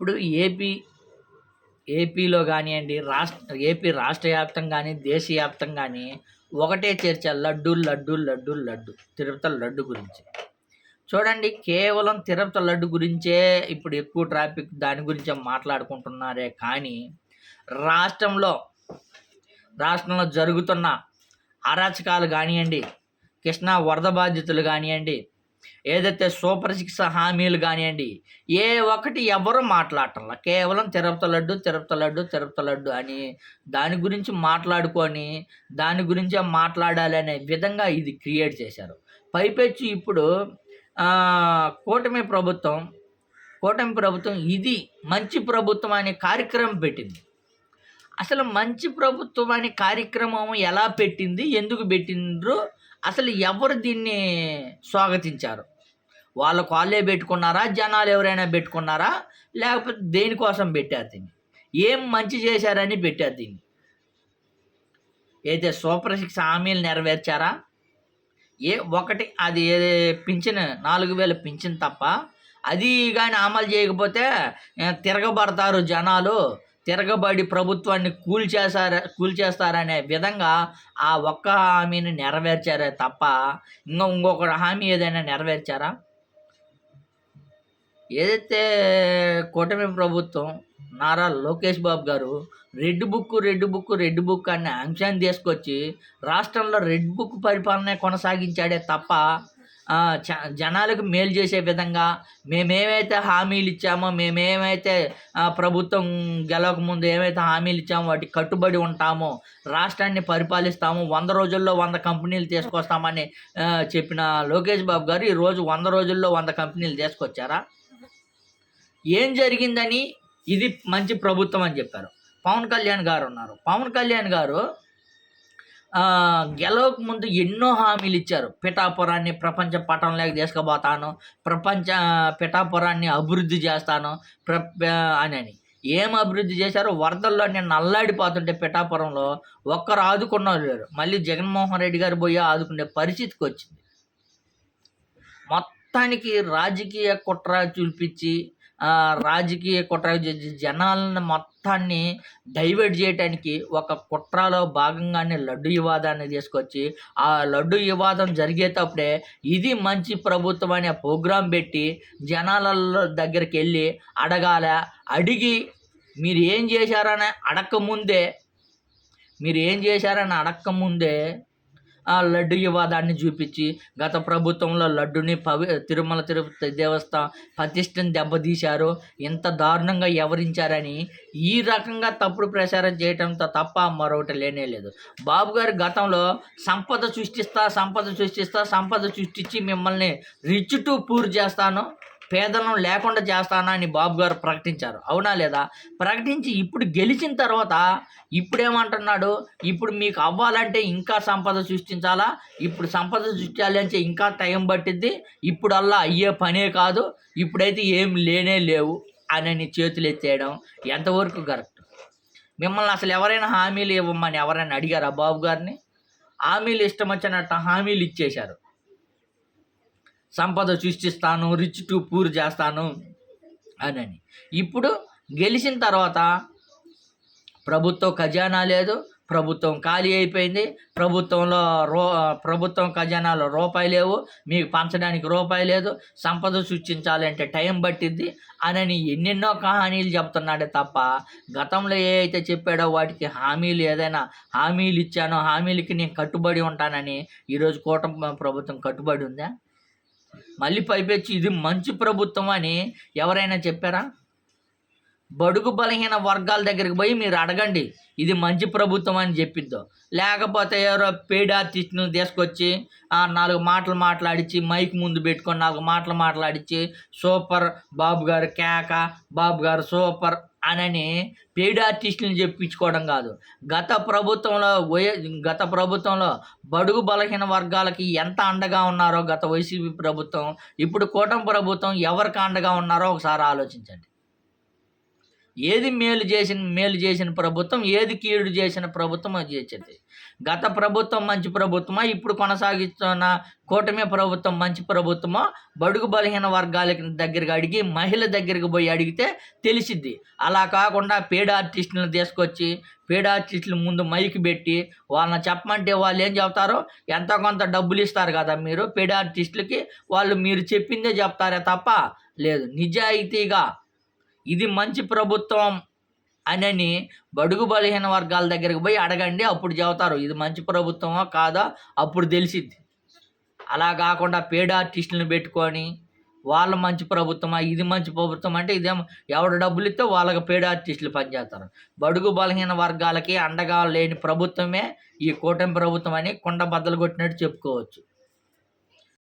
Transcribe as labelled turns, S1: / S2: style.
S1: ఇప్పుడు ఏపీ ఏపీలో కానివ్వండి రాష్ట్ర ఏపీ రాష్ట్ర వ్యాప్తం కానీ దేశవ్యాప్తం కానీ ఒకటే చర్చ లడ్డు లడ్డు లడ్డు లడ్డు తిరుపతి లడ్డు గురించి. చూడండి కేవలం తిరుపతి లడ్డు గురించే ఇప్పుడు ఎక్కువ ట్రాఫిక్ దాని గురించే మాట్లాడుకుంటున్నారే కానీ రాష్ట్రంలో రాష్ట్రంలో జరుగుతున్న అరాచకాలు కానివ్వండి కృష్ణా వరద బాధితులు కానివ్వండి ఏదైతే సూపర్ సిక్స్ హామీలు కానివ్వండి ఏ ఒక్కటి ఎవరు మాట్లాడటంలా? కేవలం తిరుపతి లడ్డు తిరుపతి లడ్డు తిరుపతి లడ్డు అని దాని గురించి మాట్లాడుకొని దాని గురించే మాట్లాడాలి అనే విధంగా ఇది క్రియేట్ చేశారు. పైపెచ్చి ఇప్పుడు కూటమి ప్రభుత్వం కూటమి ప్రభుత్వం ఇది మంచి ప్రభుత్వం అనే కార్యక్రమం పెట్టింది. అసలు మంచి ప్రభుత్వం అనే కార్యక్రమం ఎలా పెట్టింది ఎందుకు పెట్టిండ్రు అసలు ఎవరు దీన్ని స్వాగతించారు? వాళ్ళ కాళ్ళే పెట్టుకున్నారా జనాలు ఎవరైనా పెట్టుకున్నారా లేకపోతే దేనికోసం పెట్టారు దీన్ని? ఏం మంచి చేశారని పెట్టారు దీన్ని? అయితే సూపర్ హామీలు నెరవేర్చారా? ఏ ఒకటి అది ఏ పింఛన్ నాలుగు వేల పింఛన్ తప్ప అది కానీ అమలు చేయకపోతే తిరగబడతారు జనాలు. తిరగబడి ప్రభుత్వాన్ని కూల్చేశారు కూల్చేస్తారనే విధంగా ఆ ఒక్క హామీని నెరవేర్చారే తప్ప ఇంకా ఇంకొక హామీ ఏదైనా నెరవేర్చారా? ఏదైతే కూటమి ప్రభుత్వం నారా లోకేష్ బాబు గారు red book red book red book అనే అంశాన్ని తీసుకొచ్చి రాష్ట్రంలో రెడ్ బుక్ పరిపాలన కొనసాగించాడే తప్ప జనాలకు మేలు చేసే విధంగా మేమేమైతే హామీలు ఇచ్చామో మేమేమైతే ప్రభుత్వం గెలవకముందు ఏమైతే హామీలు ఇచ్చామో వాటికి కట్టుబడి ఉంటామో రాష్ట్రాన్ని పరిపాలిస్తాము వంద రోజుల్లో వంద కంపెనీలు తీసుకొస్తామని చెప్పిన లోకేష్ బాబు గారు ఈరోజు వంద రోజుల్లో వంద కంపెనీలు తీసుకొచ్చారా? ఏం జరిగిందని ఇది మంచి ప్రభుత్వం అని చెప్పారు. పవన్ కళ్యాణ్ గారు ఉన్నారు. పవన్ కళ్యాణ్ గారు గెలవక ముందు ఎన్నో హామీలు ఇచ్చారు. పిఠాపురాన్ని ప్రపంచ పటంలోకి తీసుకుపోతాను ప్రపంచ పిఠాపురాన్ని అభివృద్ధి చేస్తాను ప్ర అని అని. ఏం అభివృద్ధి చేశారో వరదల్లో నేను నల్లాడిపోతుంటే పిఠాపురంలో ఒక్కరు ఆదుకున్నారు లేరు. మళ్ళీ జగన్మోహన్ రెడ్డి గారు పోయి ఆదుకునే పరిస్థితికి వచ్చింది. మొత్తం మొత్తానికి రాజకీయ కుట్ర చూపించి ఆ, రాజకీయ కుట్ర జనాలను మొత్తాన్ని డైవర్ట్ చేయడానికి ఒక కుట్రలో భాగంగానే లడ్డు వివాదాన్ని తీసుకొచ్చి ఆ లడ్డు వివాదం జరిగేటప్పుడే ఇది మంచి ప్రభుత్వం అనే ప్రోగ్రాం పెట్టి జనాల దగ్గరికి వెళ్ళి అడగాల అడిగి మీరు ఏం చేశారని అడక్కముందే మీరు ఏం చేశారని అడక్కముందే ఆ లడ్డు వివాదాన్ని చూపించి గత ప్రభుత్వంలో లడ్డుని పవి తిరుమల తిరుపతి దేవస్థానం ప్రతిష్టని దెబ్బతీశారు. ఇంత దారుణంగా ఎవరించారని ఈ రకంగా తప్పుడు ప్రచారం చేయడంతో తప్ప మరొకటి లేనే లేదు. బాబు గారు గతంలో సంపద సృష్టిస్తా సంపద సృష్టిస్తా సంపద సృష్టించి మిమ్మల్ని రిచ్ టు పూర్ చేస్తాను. పేదలను లేకుండా చేస్తానా అని బాబు గారు ప్రకటించారు. అవునా లేదా? ప్రకటించి ఇప్పుడు గెలిచిన తర్వాత ఇప్పుడేమంటున్నాడు? ఇప్పుడు మీకు అవ్వాలంటే ఇంకా సంపద సృష్టించాలా? ఇప్పుడు సంపద సృష్టించాలి అంటే ఇంకా టైం పట్టిద్ది. ఇప్పుడల్లా అయ్యే పనే కాదు. ఇప్పుడైతే ఏం లేనే లేవు అని చేతులు ఎత్తేయడం ఎంతవరకు కరెక్ట్? మిమ్మల్ని అసలు ఎవరైనా హామీలు ఇవ్వమని ఎవరైనా అడిగారా బాబు గారిని? హామీలు ఇష్టం వచ్చినట్టు హామీలు ఇచ్చేశారు. సంపద సృష్టిస్తాను రిచ్ టు పూర్ చేస్తాను అని ఇప్పుడు గెలిచిన తర్వాత ప్రభుత్వ ఖజానా లేదు ప్రభుత్వం ఖాళీ అయిపోయింది ప్రభుత్వంలో రో ప్రభుత్వం ఖజానాలో రూపాయి లేవు మీకు పంచడానికి రూపాయి లేదు సంపద సృష్టించాలంటే టైం పట్టిద్ది అని ఎన్నెన్నో కహానీలు చెప్తున్నాడే తప్ప గతంలో ఏ అయితే చెప్పాడో వాటికి హామీలు ఏదైనా హామీలు ఇచ్చానో హామీలకి నేను కట్టుబడి ఉంటానని ఈరోజు కూటమి ప్రభుత్వం కట్టుబడి ఉందా? మళ్ళీ పైపెచ్చి ఇది మంచి ప్రభుత్వం అని ఎవరైనా చెప్పారా? బడుగు బలహీన వర్గాల దగ్గరికి పోయి మీరు అడగండి ఇది మంచి ప్రభుత్వం అని చెప్పిద్దో. లేకపోతే ఎవరో పేడ్ ఆర్టిస్ట్ను తీసుకొచ్చి నాలుగు మాటలు మాట్లాడించి మైక్ ముందు పెట్టుకొని నాలుగు మాటలు మాట్లాడించి సూపర్ బాబు గారు కేక బాబు గారు సూపర్ అనని పెయిడ్ ఆర్టిస్టులను చెప్పించుకోవడం కాదు. గత ప్రభుత్వంలో గత ప్రభుత్వంలో బడుగు బలహీన వర్గాలకి ఎంత అండగా ఉన్నారో గత వైసీపీ ప్రభుత్వం ఇప్పుడు కూటమి ప్రభుత్వం ఎవరికి అండగా ఉన్నారో ఒకసారి ఆలోచించండి. ఏది మేలు చేసిన మేలు చేసిన ప్రభుత్వం ఏది కీడు చేసిన ప్రభుత్వం అది చేసేది. గత ప్రభుత్వం మంచి ప్రభుత్వమా? ఇప్పుడు కొనసాగిస్తున్న కూటమి ప్రభుత్వం మంచి ప్రభుత్వమా? బడుగు బలహీన వర్గాలకి దగ్గరికి అడిగి మహిళ దగ్గరికి పోయి అడిగితే తెలిసిద్ది. అలా కాకుండా పేడ ఆర్టిస్టులను తీసుకొచ్చి పేడ ఆర్టిస్టుల ముందు మైక్ పెట్టి వాళ్ళని చెప్పమంటే వాళ్ళు ఏం చెప్తారో? ఎంతో కొంత డబ్బులు ఇస్తారు కదా మీరు? పేడ ఆర్టిస్టులకి వాళ్ళు మీరు చెప్పిందే చెప్తారే తప్ప లేదు. నిజాయితీగా ఇది మంచి ప్రభుత్వం అనని బడుగు బలహీన వర్గాల దగ్గరికి పోయి అడగండి అప్పుడు చెబుతారు. ఇది మంచి ప్రభుత్వమో కాదా? అప్పుడు తెలిసిద్ది. అలా కాకుండా పేడ ఆర్టిస్టులను పెట్టుకొని వాళ్ళ మంచి ప్రభుత్వమా ఇది మంచి ప్రభుత్వం అంటే ఇదేమో ఎవడు డబ్బులు ఇస్తే వాళ్ళకి పేడ ఆర్టిస్టులు పనిచేస్తారు. బడుగు బలహీన వర్గాలకి అండగా లేని ప్రభుత్వమే ఈ కూటమి ప్రభుత్వం అని కొండ బద్దలు కొట్టినట్టు చెప్పుకోవచ్చు.